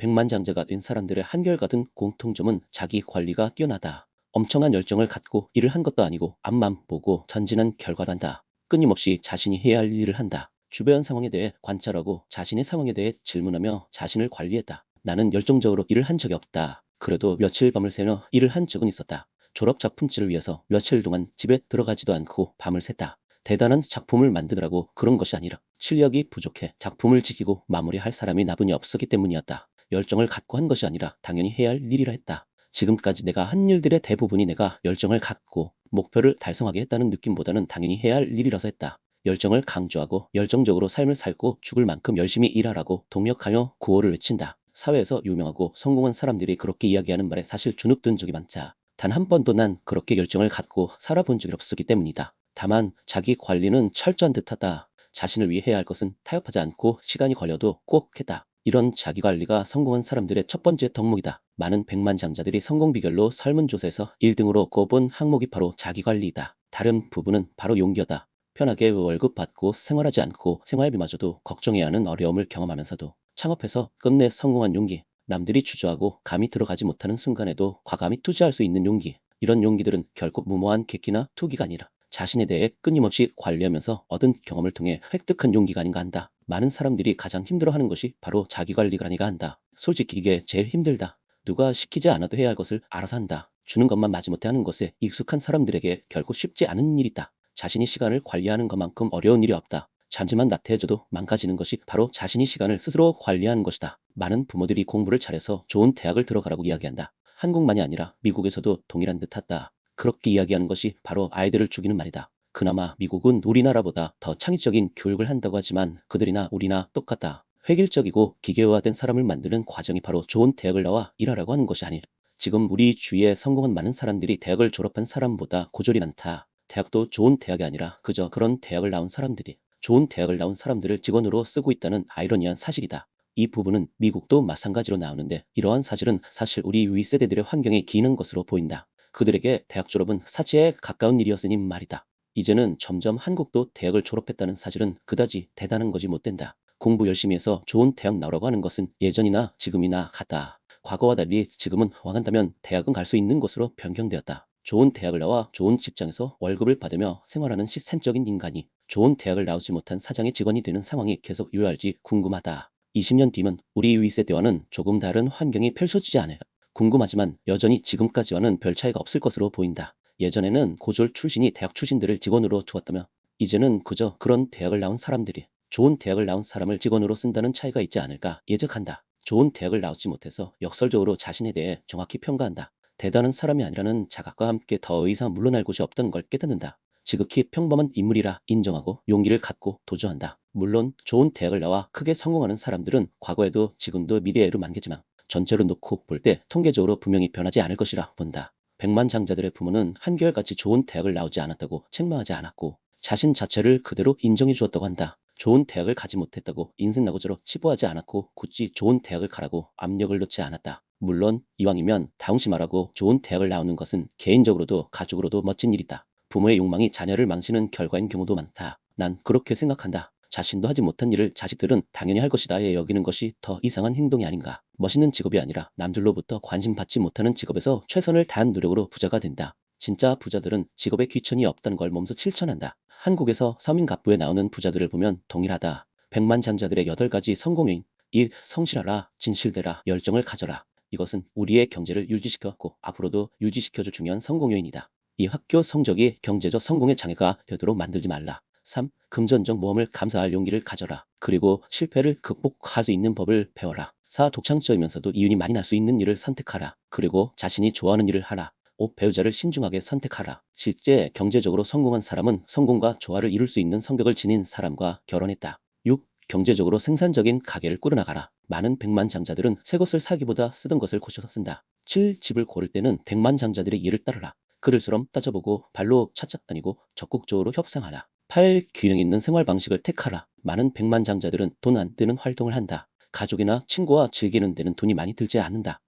백만장자가 된 사람들의 한결같은 공통점은 자기 관리가 뛰어나다. 엄청난 열정을 갖고 일을 한 것도 아니고 앞만 보고 전진한 결과란다. 끊임없이 자신이 해야 할 일을 한다. 주변 상황에 대해 관찰하고 자신의 상황에 대해 질문하며 자신을 관리했다. 나는 열정적으로 일을 한 적이 없다. 그래도 며칠 밤을 새며 일을 한 적은 있었다. 졸업 작품집을 위해서 며칠 동안 집에 들어가지도 않고 밤을 샜다. 대단한 작품을 만드느라고 그런 것이 아니라 실력이 부족해 작품을 지키고 마무리할 사람이 나분이 없었기 때문이었다. 열정을 갖고 한 것이 아니라 당연히 해야 할 일이라 했다. 지금까지 내가 한 일들의 대부분이 내가 열정을 갖고 목표를 달성하게 했다는 느낌보다는 당연히 해야 할 일이라서 했다. 열정을 강조하고 열정적으로 삶을 살고 죽을 만큼 열심히 일하라고 동력하여 구호를 외친다. 사회에서 유명하고 성공한 사람들이 그렇게 이야기하는 말에 사실 주눅든 적이 많자. 단 한 번도 난 그렇게 열정을 갖고 살아본 적이 없었기 때문이다. 다만 자기 관리는 철저한 듯하다. 자신을 위해 해야 할 것은 타협하지 않고 시간이 걸려도 꼭 했다. 이런 자기 관리가 성공한 사람들의 첫 번째 덕목이다. 많은 백만장자들이 성공 비결로 설문조사에서 1등으로 꼽은 항목이 바로 자기 관리이다. 다른 부분은 바로 용기였다. 편하게 월급 받고 생활하지 않고 생활비마저도 걱정해야 하는 어려움을 경험하면서도 창업해서 끝내 성공한 용기. 남들이 주저하고 감히 들어가지 못하는 순간에도 과감히 투자할 수 있는 용기. 이런 용기들은 결코 무모한 객기나 투기가 아니라 자신에 대해 끊임없이 관리하면서 얻은 경험을 통해 획득한 용기가 아닌가 한다. 많은 사람들이 가장 힘들어하는 것이 바로 자기관리가 아닌가 한다. 솔직히 이게 제일 힘들다. 누가 시키지 않아도 해야 할 것을 알아서 한다. 주는 것만 마지못해 하는 것에 익숙한 사람들에게 결코 쉽지 않은 일이다. 자신이 시간을 관리하는 것만큼 어려운 일이 없다. 잠시만 나태해져도 망가지는 것이 바로 자신이 시간을 스스로 관리하는 것이다. 많은 부모들이 공부를 잘해서 좋은 대학을 들어가라고 이야기한다. 한국만이 아니라 미국에서도 동일한 듯 하다. 그렇게 이야기하는 것이 바로 아이들을 죽이는 말이다. 그나마 미국은 우리나라보다 더 창의적인 교육을 한다고 하지만 그들이나 우리나 똑같다. 획일적이고 기계화된 사람을 만드는 과정이 바로 좋은 대학을 나와 일하라고 하는 것이 아니라 지금 우리 주위에 성공한 많은 사람들이 대학을 졸업한 사람보다 고졸이 많다. 대학도 좋은 대학이 아니라 그저 그런 대학을 나온 사람들이 좋은 대학을 나온 사람들을 직원으로 쓰고 있다는 아이러니한 사실이다. 이 부분은 미국도 마찬가지로 나오는데 이러한 사실은 사실 우리 윗세대들의 환경에 기이는 것으로 보인다. 그들에게 대학 졸업은 사치에 가까운 일이었으니 말이다. 이제는 점점 한국도 대학을 졸업했다는 사실은 그다지 대단한 것이 못 된다. 공부 열심히 해서 좋은 대학 나오라고 하는 것은 예전이나 지금이나 같다. 과거와 달리 지금은 원한다면 대학은 갈 수 있는 곳으로 변경되었다. 좋은 대학을 나와 좋은 직장에서 월급을 받으며 생활하는 시센적인 인간이 좋은 대학을 나오지 못한 사장의 직원이 되는 상황이 계속 유효할지 궁금하다. 20년 뒤면 우리 윗세대와는 조금 다른 환경이 펼쳐지지 않아요. 궁금하지만 여전히 지금까지와는 별 차이가 없을 것으로 보인다. 예전에는 고졸 출신이 대학 출신들을 직원으로 두었다며 이제는 그저 그런 대학을 나온 사람들이 좋은 대학을 나온 사람을 직원으로 쓴다는 차이가 있지 않을까 예측한다. 좋은 대학을 나오지 못해서 역설적으로 자신에 대해 정확히 평가한다. 대단한 사람이 아니라는 자각과 함께 더 이상 물러날 곳이 없다는 걸 깨닫는다. 지극히 평범한 인물이라 인정하고 용기를 갖고 도전한다. 물론 좋은 대학을 나와 크게 성공하는 사람들은 과거에도 지금도 미래에도 많겠지만 전체로 놓고 볼 때 통계적으로 분명히 변하지 않을 것이라 본다. 백만 장자들의 부모는 한결같이 좋은 대학을 나오지 않았다고 책망하지 않았고 자신 자체를 그대로 인정해 주었다고 한다. 좋은 대학을 가지 못했다고 인생나고저로 치부하지 않았고 굳이 좋은 대학을 가라고 압력을 넣지 않았다. 물론 이왕이면 다운심하라고 좋은 대학을 나오는 것은 개인적으로도 가족으로도 멋진 일이다. 부모의 욕망이 자녀를 망치는 결과인 경우도 많다. 난 그렇게 생각한다. 자신도 하지 못한 일을 자식들은 당연히 할 것이다에 여기는 것이 더 이상한 행동이 아닌가. 멋있는 직업이 아니라 남들로부터 관심 받지 못하는 직업에서 최선을 다한 노력으로 부자가 된다. 진짜 부자들은 직업에 귀천이 없다는 걸 몸소 실천한다. 한국에서 서민 갑부에 나오는 부자들을 보면 동일하다. 백만장자들의 여덟 가지 성공 요인. 1. 성실하라, 진실되라, 열정을 가져라. 이것은 우리의 경제를 유지시켰고 앞으로도 유지시켜줄 중요한 성공 요인이다. 이 학교 성적이 경제적 성공의 장애가 되도록 만들지 말라. 3. 금전적 모험을 감사할 용기를 가져라. 그리고 실패를 극복할 수 있는 법을 배워라. 4. 독창적이면서도 이윤이 많이 날 수 있는 일을 선택하라. 그리고 자신이 좋아하는 일을 하라. 5. 배우자를 신중하게 선택하라. 실제 경제적으로 성공한 사람은 성공과 조화를 이룰 수 있는 성격을 지닌 사람과 결혼했다. 6. 경제적으로 생산적인 가게를 꾸려나가라. 많은 백만 장자들은 새 것을 사기보다 쓰던 것을 고쳐서 쓴다. 7. 집을 고를 때는 백만 장자들의 예를 따르라. 그들처럼 따져보고 발로 찾아다니고 적극적으로 협상하라. 8. 균형 있는 생활 방식을 택하라. 많은 백만 장자들은 돈 안 드는 활동을 한다. 가족이나 친구와 즐기는 데는 돈이 많이 들지 않는다.